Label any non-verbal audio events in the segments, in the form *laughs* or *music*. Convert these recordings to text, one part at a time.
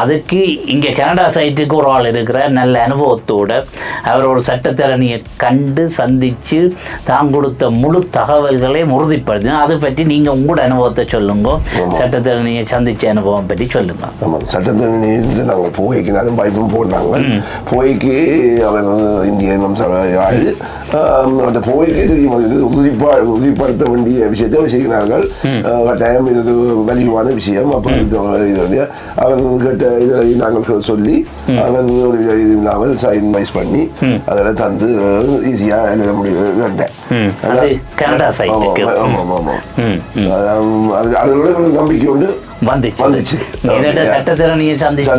அதுக்கு இங்க கனடா சைட்டுக்கு ஒரு ஆள் இருக்கிற நல்ல அனுபவத்தோட அவர் ஒரு சட்டத்தரணியை கண்டு சந்திச்சு தான் கொடுத்த முழு தகவல்களை உறுதிப்படுத்தி அதை பற்றி நீங்க உங்களோட அனுபவத்தை சொல்லுங்க. சட்டத்தரணியை சந்திச்ச அனுபவம் பற்றி சொல்லுங்க. ஆமாம் சட்டத்தண்ணி நாங்கள் போய்க்கு அதுவும் பைப்பும் போட்டாங்க போய்க்கு வந்து இந்திய ஆள் அந்த போய்க்கு தெரியும் உறுதிப்பா உறுதிப்படுத்த வேண்டிய விஷயத்தை அவர் செய்கிறார்கள். கட்டாயம் இது வலிவான விஷயம் அப்போ இது வந்து அவன் கேட்ட இதை நாங்கள் சொல்லி அவன் இது இல்லாமல் சைன்வைஸ் பண்ணி அதில் தந்து ஈஸியாக எழுத முடியும் சைட்டுக்கு ஆமாம் ஆமாம் ஆமாம் அதோட நம்பிக்கை உண்டு வந்துச்சு. சந்திச்சா.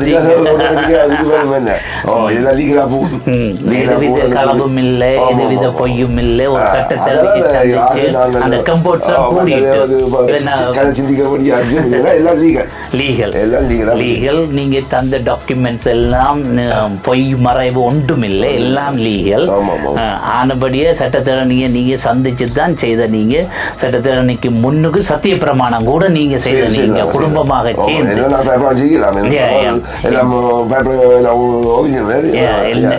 களவும் இல்லை எதுவித. பொய்யும் இல்லை ஒரு சந்திச்சு அந்த இல்லை. லீகல் லீகல் நீங்க தந்த டாக்குமெண்ட்ஸ் எல்லாம் பொய் மறைவு ஒன்றுமில்லை எல்லாம் லீகல். ஆனபடியே சட்டத்தரணியை நீங்க சந்திச்சு தான் செய்த நீங்க சட்டத்தரணிக்கு முன்னுக்கு சத்திய பிரமாணம் கூட நீங்க செய்த நீங்க. குடும்பமாக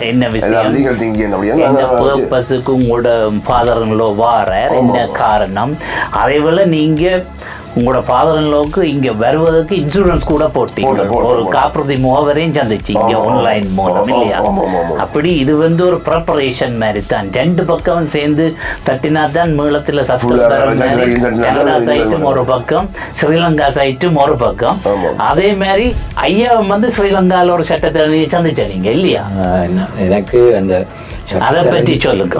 என்ன விஷயம் உங்களோட ஆமா. என்ன காரணம் அதே போல நீங்க உங்களோட ஃபாதர்லோக்கு இங்க வருவதற்கு இன்சூரன்ஸ் கூட போட்டீங்க ஒரு. காப்புறுதி முகவரையும் சந்திச்சீங்க. ஆன்லைன் மூலம் இல்லையா. அப்படி இது வந்து ஒரு ப்ரிப்பரேஷன் மாதிரி தான் ரெண்டு பக்கம் சேர்ந்து தட்டினா தான் மீளத்துல சத்தம் கனடா சைட்டும் ஒரு பக்கம் ஸ்ரீலங்கா சைட்டும் ஒரு பக்கம். அதே மாதிரி ஐயா வந்து ஸ்ரீலங்கால ஒரு சட்டத்தரணியை சந்திச்ச நீங்க இல்லையா எனக்கு அந்த அதை பற்றி சொல்லுங்க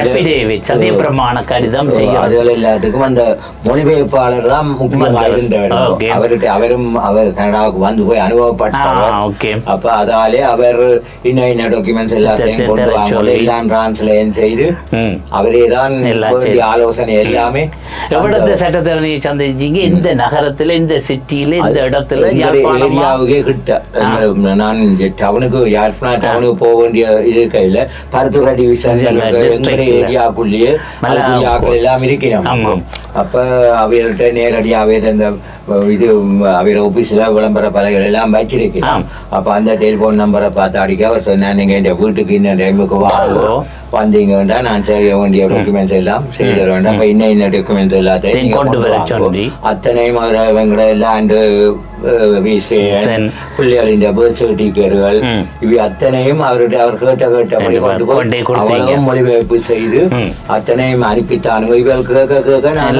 அபிடேவிட் சத்தியப்பிரமாண கடிதம் செய்ய அதுகள் எல்லாத்துக்கும் அந்த மொழிபெயர்ப்பாளர் தான். அவர்கிட்ட அவரும் அவர் கனடாவுக்கு வந்து போய் okay. அப்ப அதாலே அவர் இன்ன இன்ன டாக்குமெண்ட்ஸ் எல்லாத்தையும் கொண்டு வாங்க. எல்லாம் டிரான்ஸ்லேட் செய்து. அவரே தான் வேண்டிய. ஆலோசனை எல்லாமே எவ்வளவு சட்டத்தரணியை சந்திச்சீங்க இந்த நகரத்துல இந்த சிட்டியில இந்த இடத்துல யாழ்ப்பாணமா? ஏரியாவுக்கே கிட்ட நான் டவுனுக்கு யாழ்ப்பாண டவுனுக்கு போக வேண்டிய இது எங்களுடைய districtல. ஏரியாக்குள்ளேயே ஆட்கள் எல்லாம் இருக்கிறோம். அப்ப அவைகள்ட்ட நேரடியாவே இந்த இது அவையோட ஆபீஸ்ல விளம்பர பலகைகள் எல்லாம் வச்சிருக்கிறோம். அப்ப அந்த டெலிபோன் நம்பரை பார்த்து அடிக்க அவர் சொன்னார் நீங்க இந்த வீட்டுக்கு இந்த டைமுக்கு வாங்க. வந்தீங்கன்னா நான் செய்ய வேண்டிய டாக்குமெண்ட்ஸ் எல்லாம் செய்து தர வேண்டாம் அப்ப இன்ன இன்ன டாக்குமெண்ட்ஸ் எல்லாத்தையும். அத்தனையும் எங்கட லேண்டு. பிள்ளைகளின் பர்த் சர்டிபிகேட்டுகள் ம். இவை அத்தனையும் அவருடைய அவர் கேட்ட கேட்டபடி. கொண்டு போய். அவரும் மொழிபெயர்ப்பு செய்து. அத்தனையும் அனுப்பித்தானுங்க இவள் கேட்க கேட்க நான்.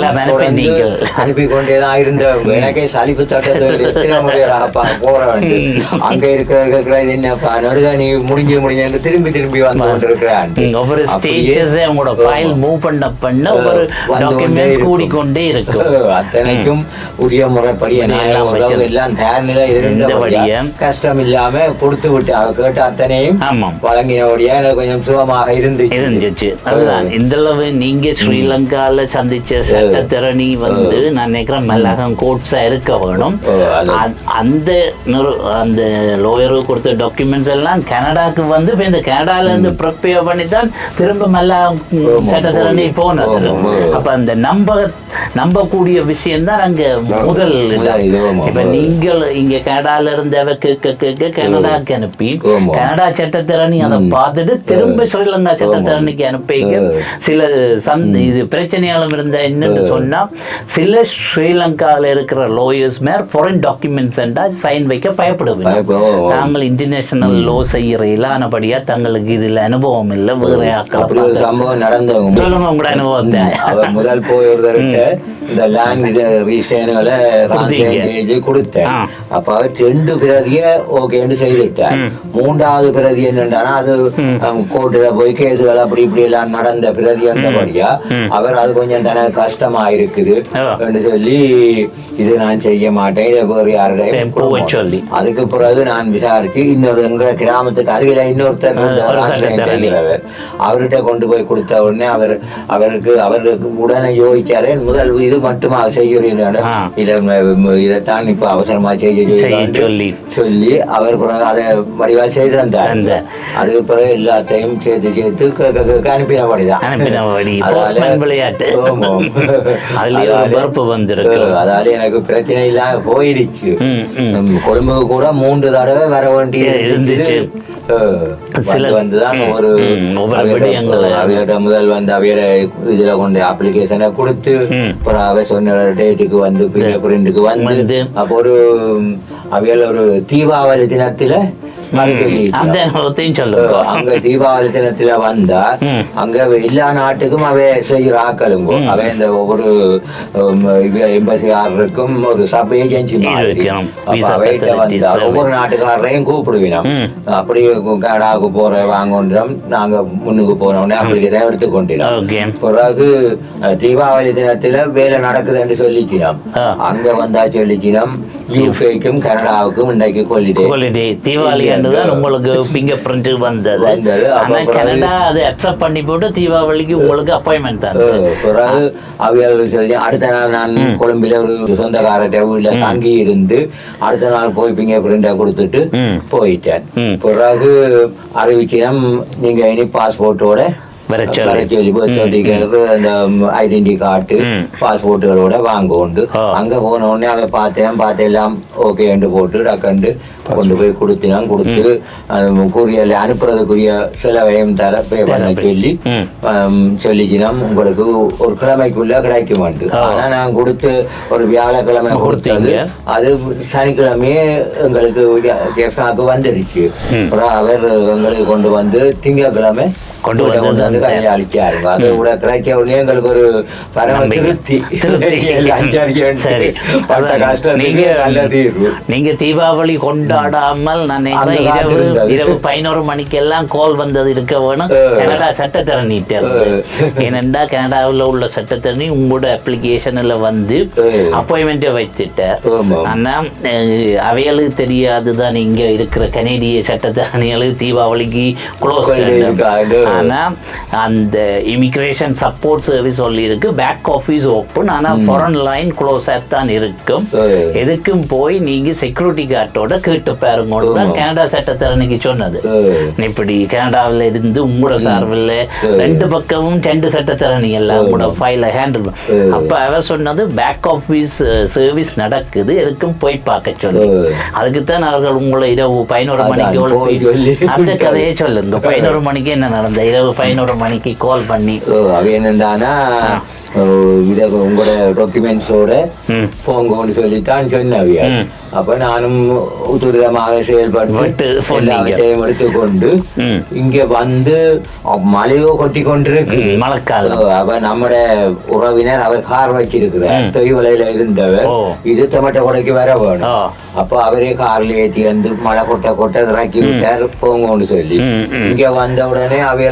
அனுப்பி கொண்டேதான் இருந்தேன் எனக்கே சலிப்பு தட்டத்தில் எத்தனை முறையாப்பா போற வேண்டும் அங்க இருக்கிற என்னப்பா நடுக நீ முடிஞ்சு முடிஞ்சு திரும்பி திரும்பி வந்து கொண்டிருக்கிறான் ஒவ்வொரு ஸ்டேஜஸ் உங்களோட ஃபைல் மூவ் பண்ண பண்ண கொண்டே டாக்குமெண்ட்ஸ். கூடிக்கொண்டே இருக்கும். அத்தனைக்கும் உரிய முறைப்படி எல்லாம் எல்லாம் வச்சிரு- எல்லாம் தயார் நிலை இருந்தபடியா. கஷ்டம் இல்லாம கொடுத்து விட்டு அவ கேட்ட அத்தனையும். வழங்கினபடியா கொஞ்சம் சுகமாக இருந்துச்சு. இருந்துச்சு. அதுதான். இந்த அளவு நீங்க ஸ்ரீலங்கால சந்திச்ச சட்டத்திறனி வந்து நான் நினைக்கிறேன் மல்லகம் கோட்ஸா இருக்க வேணும். அந்த அந்த லோயரு கொடுத்த டாக்குமெண்ட்ஸ் எல்லாம் கனடாக்கு வந்து இந்த கனடால இருந்து ப்ரிப்பேர் பண்ணி தான் திரும்ப மல்லகம் சட்டத்திறனி. போனது. அப்ப அந்த நம்ப நம்பக்கூடிய விஷயம் தான் அங்க முதல். இப்ப நீங்கள் இங்க கனடால இருந்தவ கேட்க கேட்க கனடாக்கு அனுப்பி. கனடா சட்டத்திறனி அதை பார்த்துட்டு திரும்ப ஸ்ரீலங்கா சட்டத்திறனிக்கு அனுப்பிக்க சில சந்த் இது பிரச்சனையாலும் இருந்த சொன்னா சில ஸ்ரீலங்கால இருக்கிற லோயர்ஸ் மேர் ஃபாரின் டாக்குமெண்ட்ஸ் சைன் வைக்க பயப்படுவீங்க. தாங்கள் இன்டர்நேஷனல் லோ செய்யற இல்லானபடியா தங்களுக்கு இதுல அனுபவம் இல்லை வேற. சம்பவம் நடந்தவங்க சொல்லுங்க உங்களோட அனுபவத்தை. அவர் முதல் போய் ஒருத்தர்கிட்ட இந்த லேண்ட் ரீசேனுகளை கொடுத்தேன். அப்ப அவர் ரெண்டு பிரதிய ஓகேன்னு செய்துட்டார் மூன்றாவது பிரதி என்னன்னா அது கோர்ட்டுல போய் கேஸுகள் அப்படி இப்படி எல்லாம் நடந்த பிரதி என்றபடியா அவர் அது கொஞ்சம் தனக்கு கஷ்டமா இருக்குது ஆ. என்று சொல்லி இது நான் செய்ய மாட்டேன் இதை வேறு கொடுக்க சொல்லி. அதுக்கு பிறகு நான் விசாரிச்சு இன்னொரு எங்க கிராமத்துக்கு அருகில இன்னொருத்தர். செய்கிறவர் அவர்கிட்ட கொண்டு போய் கொடுத்த உடனே அவர் அவருக்கு அவருக்கு உடனே யோசிச்சாரு முதல் இது மட்டுமா. இதை இதைத்தான் இப்ப அவசரமா செய்ய சொல்லி. சொல்லி அவர் பிறகு அதை வடிவா செய்து தந்தார். அதுக்கு பிறகு எல்லாத்தையும் சேர்த்து சேர்த்து க- க- க- அதுலயே ஒரு வெறுப்பு வந்திருக்கு. அதால எனக்கு பிரச்சனை இல்லாம போயிடுச்சு கொழும்புக்கு கூட மூன்று தடவை வர வேண்டி இருந்துச்சு. சில- வந்துதான் ஒரு அவையோட- முதல் வந்து அவையோட இதுல கொண்டு அப்ளிகேஷனை கொடுத்து. அப்புறம் அவை சொன்ன டேட்டுக்கு வந்து பிரிண்ட் பிரிண்ட்டுக்கு வந்து. அப்போ ஒரு அவையில ஒரு தீபாவளி தினத்துல அந்த சொல்லுங்க. அங்க தீபாவளி தினத்துல வந்தா. அங்க எல்லா நாட்டுக்கும் அவை செய்யற ஆக்களுங்க. அவை இந்த ஒவ்வொரு எம்பசிகாரருக்கும் ஒரு சப் ஏஜென்சி மாதிரி. அவைகிட்ட வந்தா. ஒவ்வொரு நாட்டுக்காரரையும் கூப்பிடுவினோம். அப்படி கனடாவுக்கு போற வாங்கன்றோம். நாங்க முன்னுக்கு போனோடனே அப்ளிகேஷன் எடுத்துக்கொண்டினோம் பிறகு தீபாவளி தினத்துல வேலை நடக்குதுன்னு சொல்லிக்கிறோம். அங்க வந்தா சொல்லிக்கிறோம் யூகேக்கும் கனடாவுக்கும் இன்றைக்கு கொல்லிட்டே ஹாலிடே தீபாவளி தான் உங்களுக்கு பிங்கர் பிரிண்ட் வந்தது. ஆனா கனடா அதை அக்செப்ட் பண்ணி போட்டு தீபாவளிக்கு உங்களுக்கு அப்பாயின்மெண்ட் தான். பிறகு அவியல் சொல்லி அடுத்த நாள் நான் கொழும்பில ஒரு சொந்தக்காரர்கிட்ட வீட்டுல தங்கி இருந்து அடுத்த நாள் போய் பிங்கர் பிரிண்ட கொடுத்துட்டு. போயிட்டேன். பிறகு அறிவிக்கிறோம் நீங்க இனி பாஸ்போர்ட்டோட certificate, அந்த ஐடென்டி கார்டு. பாஸ்போர்ட்டுகளோட வாங்க உண்டு ஆ. அங்க போன உடனே அதை பார்த்தேன் பார்த்து எல்லாம் ஓகேண்டு போட்டு டக்கண்டு கொண்டு போய் கொடுத்தினான் கொடுத்து கூறியல் அனுப்புறதுக்குரிய செலவையும் தர பே பண்ண. சொல்லி சொல்லிச்சினம் உங்களுக்கு ஒரு கிழமைக்குள்ள கிடைக்கும். ஆனா நான் கொடுத்து ஒரு வியாழக்கிழமை கொடுத்தது. அது சனிக்கிழமையே எங்களுக்கு ஜெஃப்னாக்கு வந்துடுச்சு ம். அப்புறம் அவர் எங்களுக்கு கொண்டு வந்து திங்கட்கிழமை கொண்டு வந்து கொண்டு வந்து தந்தார். கையை அழிச்சாருங்க அது கூட உடனே எங்களுக்கு ஒரு நம்பிக்கை. திருப்தி சரி. பட்ட கஷ்டத்துக்கு நீங்க- நல்ல தீர்வு நீங்க தீபாவளி கொண்டாடாமல் நான் இரவு. இரவு பதினோரு மணிக்கு எல்லாம் கால் வந்தது இருக்க வேணும். கனடா சட்டத்தரணி ஏனென்றா கனடாவில் உள்ள சட்டத்தரணி உங்களோட அப்ளிகேஷன்ல வந்து. அப்பாயின்மெண்ட்டை வைத்துட்டார் ஆமா. ஆனா அஹ், அவைகளுக்கு தெரியாதுதான் இங்க இருக்கிற கனேடிய சட்டத்தரணிகளுக்கு தீபாவளிக்கு க்ளோஸ் கொள்கை இருக்காது. ஆனா அந்த இமிகிரேஷன் சப்போர்ட் சர்வீஸ் சொல்லி இருக்கு பேக் ஆஃபீஸ் ஓப்பன் ஆனா ஃபாரன் லைன் க்ளோஸ் தான் இருக்கும். எதுக்கும் போய் நீங்க செக்யூரிட்டி கார்டோட கேட்டு பாருங்க தான். கனடா சட்டத்தரணிக்கு சொன்னது ஏய். இப்படி கனடாவில் இருந்து உங்களோட சார்பில் ரெண்டு பக்கமும் ரெண்டு சட்டத்தரணி எல்லாம் உங்களோட ஃபைல ஹேண்டில். அப்ப அவர் சொன்னது பேக் ஆஃபீஸ் சர்வீஸ் நடக்குது எதுக்கும் போய் பார்க்க சொல்லி. அதுக்குத்தான் அவர்கள் உங்களை இரவு பதினோரு மணிக்கு அந்த கதையை சொல்லுங்க பதினோரு மணிக்கு என்ன நடந்த இரவு பதினோரு மணிக்கு கால் பண்ணி என்னண்டானா ஓ, இத உங்களோட டாக்குமெண்ட்ஸோட. போங்கன்னு சொல்லித்தான் சொன்னவிய. அப்ப நானும் துரிதமாக செயல்பட்டு. எல்லாவற்றையும் எடுத்துக்கொண்டு. இங்க வந்து மழையோ கொட்டி கொண்டிருக்கு மழைக்காலம். அவ நம்மட உறவினர் அவர் கார் வச்சிருக்கிறார் தொய்வலையில இருந்தவர். இது தமட்ட கொடைக்கு வர வேணும். அப்போ அவரே கார்ல ஏத்தி வந்து மழை கொட்ட கொட்ட இறக்கி விட்டார் போங்கன்னு சொல்லி. இங்க வந்த உடனே அவையல்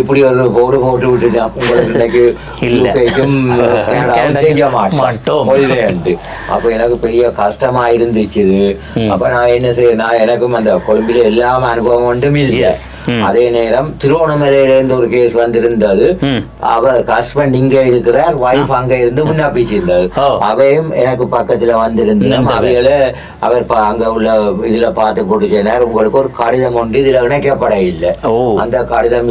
இப்படி ஒரு போர்டு போட்டு உங்களுக்கு செய்ய மாட்டோம். கொள்ளையண்டு. அப்ப எனக்கு பெரிய கஷ்டமா இருந்துச்சு. அப்ப நான் என்ன செய்ய நான் எனக்கும் அந்த கொழும்பில எல்லாம் அனுபவம் ஒன்றும் இல்லை. அதே நேரம் திருவண்ணாமலையில இருந்து ஒரு கேஸ் வந்திருந்தது. அவர் ஹஸ்பண்ட் இங்க இருக்கிறார் வைஃப் அங்க இருந்து முன்னாப்பிச்சிருந்தாரு ஓ. அவையும் எனக்கு பக்கத்துல வந்திருந்தோம். அவையில அவர் அங்க உள்ள இதுல பார்த்து போட்டு சொன்னார் உங்களுக்கு ஒரு கடிதம் ஒன்று இதுல இணைக்கப்பட இல்லை. அந்த கடிதம்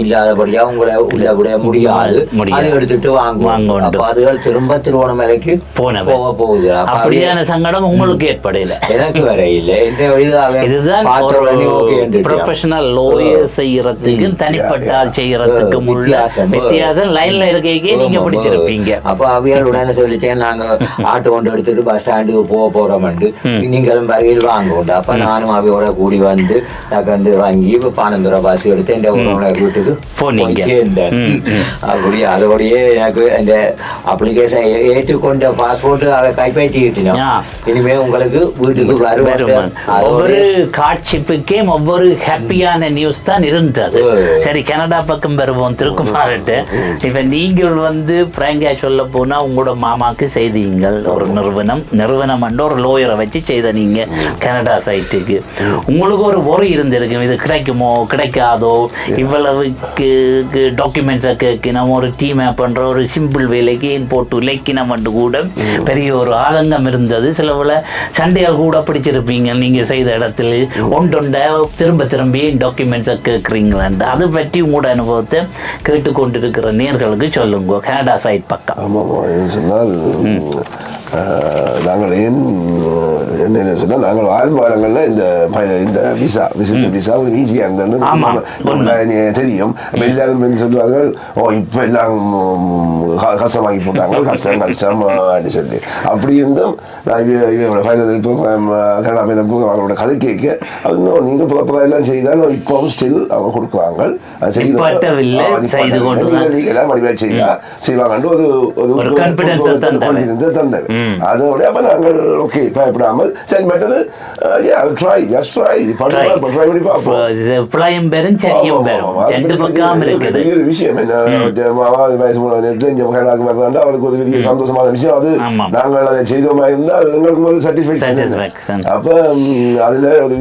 இல்லாதபடியா உங்களை உள்ள விட முடியாது. அதை எடுத்துட்டு வாங்குவோம். அப்ப அதுகள் திரும்ப திருவோணமலைக்கு போனவ. போக போகுது அப்ப அப்படியே அப்படியான சங்கடம் உங்களுக்கு ஏற்படையில எனக்கு வர இல்லை. எந்த இது அவன் இதுதான் ப்ரொஃபஷனல் லோயர் செய்யறதுக்கும் தனிப்பட்ட ஆள் செய்யறதுக்கும் வித்தியாசம். லைன்ல இருக்கே நீங்க பிடிச்சிருப்பீங்க அப்ப அவியால் உடனே சொல்லிட்டேன் நாங்க ஆட்டோ கொண்டு எடுத்துட்டு பஸ் ஸ்டாண்டுக்கு போக போறோம்ண்டு நீங்களும் வரையில் வாங்க உண்டு. அப்ப நானும் அவையோட கூடி வந்து டக்கண்டு வாங்கி பானந்துர பஸ் எடுத்து என் வீட்டுக்கு போனீங்க. அப்படி அதோடயே எனக்கு இந்த அப்ளிகேஷன் ஏற்றுக்கொண்ட பாஸ்போர்ட் அதை கைப்பற்றிக்கிட்டோம். இனிமே உங்களுக்கு வீட்டுக்கு வருவேன் வருமான். ஒவ்வொரு காட்சிப்புக்கே ஒவ்வொரு ஹாப்பியான நியூஸ் தான் இருந்தது. சரி கனடா பக்கம் வருவோம் திருக்குமார்ட்டு. இப்ப நீங்கள் வந்து பிராங்கா சொல்ல போனா உங்களோட மாமாக்கு செய்தீங்கள். ஒரு நிறுவனம் நிறுவனம் ஒரு லோயரை வச்சு செய்த நீங்க கனடா சைட்டுக்கு உங்களுக்கு ஒரு ஒரி இருந்திருக்கும். இது கிடைக்குமோ கிடைக்காதோ? இவ்வளவுக்கு டாக்குமெண்ட்ஸை கேட்கணும் ஒரு டீம் பண்ணுற ஒரு சிம்பிள் வேலைக்கு போட்டு உழைக்கணும் கூட பெரிய ஒரு ஆதங்கம் இருந்தது. சில போல சண்டையால் கூட பிடிச்சிருப்பீங்க நீங்கள் செய்த இடத்துல. ஒன்றொண்ட திரும்ப திரும்பி டாக்குமெண்ட்ஸை கேட்குறீங்களான்னு அதை பற்றி உங்களோட அனுபவத்தை கேட்டுக்கொண்டிருக்கிற நேர்களுக்கு சொல்லுங்க கனடா சைட் பக்கம். ஆமாம் சொன்னால் நாங்கள் ஏன் என்ன சொன்னால் நாங்கள் வாழ்வாரங்களில் இந்த ப- இந்த விசா விசிட் விசா ஒரு ஈஸியாக இருந்தது. தெரியும். எல்லாரும் வந்து சொல்லுவார்கள் ஓ இப்போ எல்லாம் ம், க- கஷ்டம் வாங்கி போட்டாங்க கஷ்டம் கஷ்டம் அப்படின்னு சொல்லி. அப்படி இருந்தும் நான் இவ இவங்களோட ஃபைனல் ப்ரோக்ராம் கனடா ப்ரோக்ராம் அவங்களோட கதை கேட்க அவங்க நீங்கள் ப்ராப்பராக எல்லாம் செய்தாலும் இப்போவும் ஸ்டில் அவங்க கொடுக்குறாங்க செய்வாங்கன்னு ஒரு தந்தவன். அதோட அப்ப நாங்கள் ஓகே பயப்படாமல் மற்றது try just try Try. Try பண்ணி பார்ப்போம் பிழையும் சரியும் ரெண்டு பக்கம் இருக்குது விஷயம் என்ன வயசு தெரிஞ்ச மகனாக வரலாண்டா அவருக்கு ஒரு பெரிய சந்தோஷமான விஷயம் அது. நாங்கள் அதை செய்தோமா இருந்தால் எங்களுக்கு ஒரு. சாட்டிஸ்ஃபேக்ஷன் அப்ப அதுல ஒரு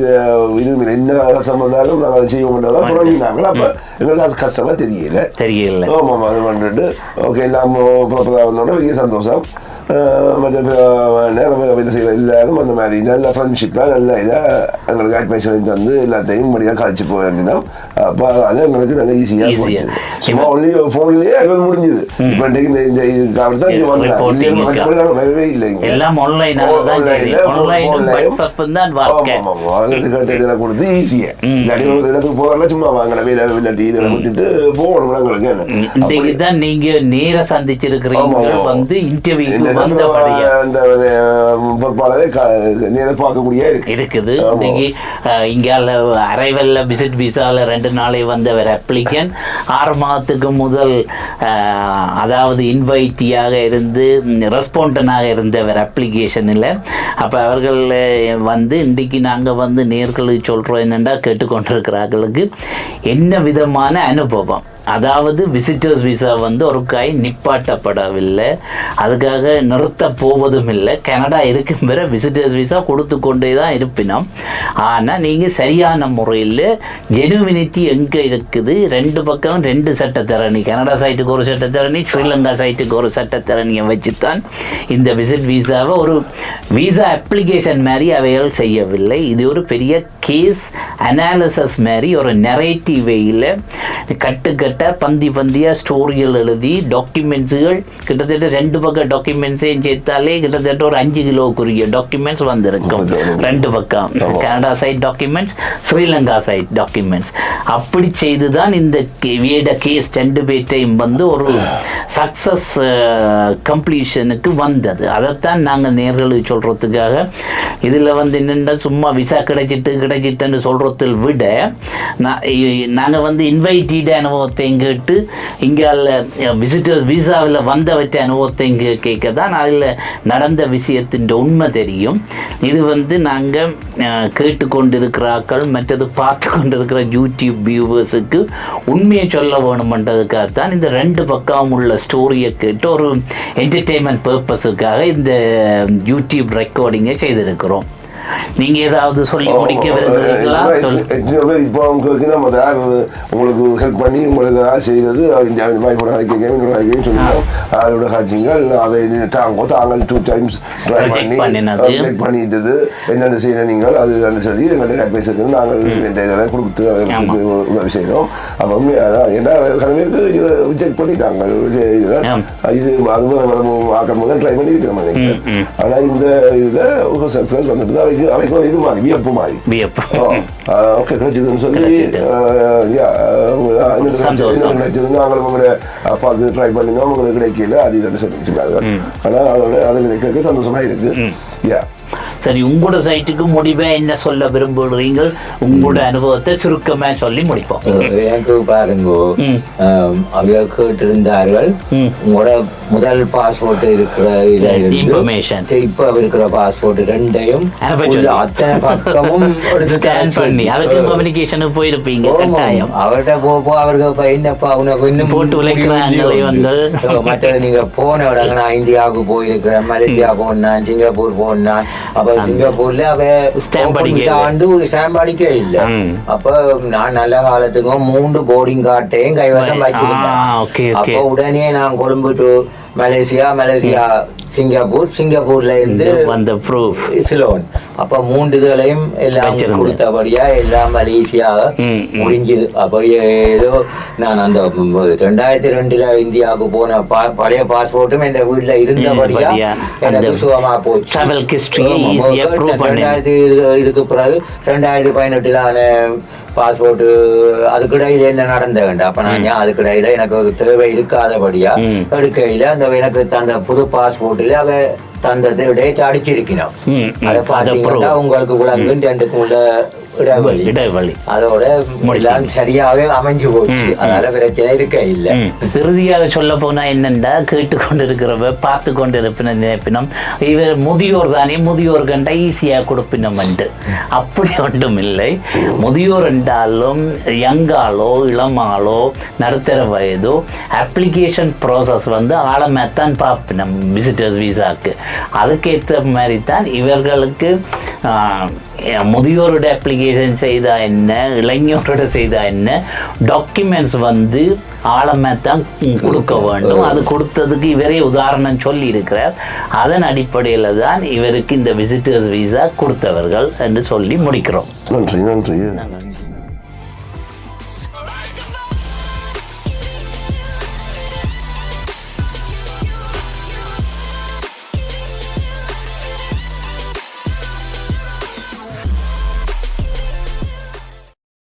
இது என்ன கஷ்டம் வந்தாலும் நாங்கள் அதை செய்வோம் தொடங்கினாங்க அப்ப எங்களுக்கு அது கஷ்டமா தெரியல தெரியல ஆமாம் அது பண்ணிட்டு ஓகே எல்லாம் ப்ராப்பராக வந்தோடனே பெரிய சந்தோஷம் அஹ் மற்ற அஹ் நேரம் செய்கிற எல்லாரும் அந்த மாதிரி நல்ல ஃப்ரெண்ட்ஷிப்பாக நல்ல இதாக எங்களுக்கு அட்வைஸ் தந்து எல்லாத்தையும் முடியாக கழிச்சு போக வேண்டியதான் அப்போ அது எங்களுக்கு நல்ல ஈஸியாக. போச்சு சும்மா ஒன்லி ஃபோன்லேயே அது முடிஞ்சுது இப்போ இந்த இந்த இதுக்கு அவர் தான் வந்தாங்க நாங்கள் வரவே இல்லை இங்கே எல்லாம் இதெல்லாம் கொடுத்து ஈஸியா இல்லாட்டி ஒரு இடத்துக்கு போகலாம் சும்மா வாங்கலாம் வேலை இல்லாட்டி இதெல்லாம் விட்டுட்டு போகணும் எங்களுக்கு என்ன இன்றைக்கு தான் நீங்க நேர சந்திச்சிருக்கிறீங்க. வந்து வந்தபடியா அந்த பொறுப்பாளரை இருக்குது. இன்னைக்கு இங்கால அரைவல்ல விசிட் விசால ரெண்டு நாளை வந்தவர் அப்ளிகன். ஆறு மாதத்துக்கு முதல் அதாவது இன்வைட்டியாக இருந்து ரெஸ்பாண்டனாக இருந்தவர் அப்ளிகேஷனில். அப்போ அவர்கள் வந்து இன்றைக்கு நாங்கள் வந்து நேர்களுக்கு சொல்கிறோம் என்னென்னா கேட்டுக்கொண்டிருக்கிறார்களுக்கு என்ன விதமான அனுபவம்? அதாவது விசிட்டர்ஸ் விசா வந்து ஒரு காய் நிப்பாட்டப்படவில்லை. அதுக்காக நிறுத்த போவதும் இல்லை. கனடா இருக்கும் வரை விசிட்டர்ஸ் விசா கொடுத்து கொண்டே தான் இருப்பினோம். ஆனால் நீங்கள் சரியான முறையில் ஜெனுவினிட்டி எங்கே இருக்குது? ரெண்டு பக்கம் ரெண்டு சட்டத்தரணி. கனடா சைட்டுக்கு ஒரு சட்டத்தரணி ஸ்ரீலங்கா சைட்டுக்கு ஒரு சட்டத்தரணியை வச்சுத்தான் இந்த விசிட் விசாவை ஒரு விசா அப்ளிகேஷன் மாதிரி அவைகள் செய்யவில்லை. இது ஒரு பெரிய கேஸ் அனாலிசஸ் மாதிரி ஒரு நெரேட்டிவ் வேயில் கட்டுக்கட்ட பந்தி பந்தியாக ஸ்டோரிகள் எழுதி டாக்குமெண்ட்ஸுகள் கிட்டத்தட்ட ரெண்டு பக்கம் டாக்குமெண்ட்ஸையும் சேர்த்தாலே கிட்டத்தட்ட ஒரு அஞ்சு கிலோக்குரிய டாக்குமெண்ட்ஸ் வந்திருக்கும். ரெண்டு பக்கம். Canada side documents Sri Lanka side documents அப்படி செய்து தான் இந்த வேட கேஸ் ரெண்டு பேர்ட்டையும் வந்து ஒரு சக்ஸஸ் கம்ப்ளீஷனுக்கு வந்தது. அதைத்தான் நாங்கள் நேர்களுக்கு சொல்கிறதுக்காக இதில் வந்து என்னென்னா சும்மா விசா கிடைச்சிட்டு கிடைச்சிட்டுன்னு சொல்கிறதில் விட நாங்கள் வந்து இன்வைட்டீட அனுபவத்தையும் கேட்டு இங்கால விசிட்டர் விசாவில் வந்தவற்றை அனுபவத்தையும் கேட்க தான் அதில் நடந்த விஷயத்தின் உண்மை தெரியும். இது வந்து நாங்கள் கேட்டுக்கொண்டிருக்கிறார்கள் மற்றது பார்த்து கொண்டிருக்கிற யூடியூப் வியூவர்ஸுக்கு உண்மையை சொல்ல வேணுமென்றதுக்காகத்தான் இந்த ரெண்டு பக்கம் உள்ள ஸ்டோரியை கேட்டு ஒரு என்டர்டெயின்மெண்ட் பர்பஸுக்காக இந்த யூடியூப் ரெக்கார்டிங்கை செய்திருக்கிறோம். நீங்கள் ஏதாவது சொல்லி முடிக்க விரும்புகிறீங்களா இப்போ உங்களுக்கு நம்ம உங்களுக்கு ஹெல்ப் பண்ணி உங்களுக்கு செய்தது வாய்ப்போட கேட்க சொன்னோம் அதோட காட்சிகள் அதை தாங்க தாங்கள் டூ டைம்ஸ் ட்ரை பண்ணி project பண்ணிட்டது. என்னென்ன செய்த நீங்கள் அது சொல்லி எங்கள்கிட்ட பேசுறது நாங்கள் இதெல்லாம் கொடுத்து உதவி செய்தோம் அப்போ அதான் ஏன்னா கலவைக்கு ரிஜெக்ட் பண்ணிட்டாங்க. இது அது ஆக்கம் ட்ரை பண்ணி இருக்கிற மாதிரி ஆனால் இந்த இதில் சக்ஸஸ் வந்துட்டு தான் அவைக்கு இது மாதிரி வியப்பு மாதிரி வியப்பு ஓகே கிடைச்சதுன்னு சொல்லி கிடைச்சது. நாங்களும் உங்களுடைய அப்பாவுக்கு ட்ரை பண்ணுங்க உங்களுக்கு கிடைக்கல அது இதுன்னு சொல்லி சொன்னாங்க ஆனால் அதோட அதில் கேட்க சந்தோஷமா இருக்கு யா சரி உங்களோட சைட்டுக்கு முடிவை என்ன சொல்ல விரும்புகிறீங்க உங்களோட அனுபவத்தை சுருக்கமா சொல்லி முடிப்போம் எனக்கு பாருங்க அவங்க கேட்டிருந்தார்கள். உங்களோட முதல் பாஸ்போர்ட் இருக்கிற Information. இப்ப இருக்கிற பாஸ்போர்ட் ரெண்டையும். அத்தனை பக்கமும் *laughs* ஸ்கேன் பண்ணி அதுக்கு. கம்யூனிகேஷனுக்கு போயிருப்பீங்க. கட்டாயம் அவர்கிட்ட போ போ அவருக்கு என்னப்பா உனக்கு இன்னும் போட்டு உழைக்கிறாங்க? மற்ற நீங்க போன இடங்க நான் இந்தியாவுக்கு போயிருக்கிறேன் மலேசியா போனான் சிங்கப்பூர் போனான் அப்ப ஆண்டு ஸ்டாம்ப் அடிக்க இல்ல ம். அப்ப நான் நல்ல காலத்துக்கும் மூன்று போர்டிங் கார்டையும் கைவசம் வச்சிருந்தேன். அப்ப உடனே நான் Colombo to Malaysia Malaysia Singapore சிங்கப்பூர்ல இருந்து வந்த ப்ரூஃப் சிலோன் அப்ப மூன்று இதுகளையும் எல்லாம். கொடுத்தபடியா எல்லாம் மலேசியாக. முடிஞ்சுது அப்படியே ஏதோ நான் அந்த ரெண்டாயிரத்தி ரெண்டுல இந்தியாவுக்கு போன பழைய பாஸ்போர்ட்டும் என் வீட்டுல இருந்தபடியா படியா, எனக்கு சுகமா போச்சு prove பண்ணேன். ரெண்டாயிரத்தி இது- இதுக்கு பிறகு ரெண்டாயிரத்தி பதினெட்டுல பாஸ்போர்ட் அதுக்கிடையில என்ன நடந்த வேண்டாம் அப்ப நான் அதுக்கிடையில எனக்கு ஒரு தேவை இருக்காதபடியா. எடுக்கையில அந்த எனக்கு தந்த புது பாஸ்போர்ட்ல அவ தந்தது டேட் அடிச்சிருக்கணும். அதை prove. உங்களுக்கு விளங்கும் ரெண்டுக்கும் உள்ள இடைவெளி. இடைவெளி. அதோட எல்லாம் சரியாவே அமைஞ்சு போச்சு. அதனால பிரச்சனை இருக்க இல்ல. இறுதியாக சொல்ல போனா என்னண்டா கேட்டுக்கொண்டு இருக்கிறவ பார்த்து கொண்டு இருப்பின நினைப்பினம் இவர் முதியோர் தானே முதியோர் கண்டா ஈஸியாக கொடுப்பினம் வந்து அப்படி ஒன்றும் இல்லை முதியோர் என்றாலும் யங்காலோ இளமாலோ நடுத்தர வயதோ அப்ளிகேஷன் ப்ராசஸ் வந்து ஆழமாகத்தான் பார்ப்பினம் விசிட்டர்ஸ் விசாக்கு அதுக்கேற்ற மாதிரி தான் இவர்களுக்கு ஆஹ், முதியோரோட அப்ளிகேஷன் செய்தா என்ன இளைஞரோட செய்தா என்ன டாக்குமெண்ட்ஸ் வந்து ஆழமாக தான் கொடுக்க வேண்டும். அது கொடுத்ததுக்கு இவரே உதாரணம் சொல்லி இருக்கிறார் அதன் அடிப்படையில் தான் இவருக்கு இந்த விசிட்டர்ஸ் விசா கொடுத்தவர்கள் என்று சொல்லி முடிக்கிறோம். நன்றி நன்றி.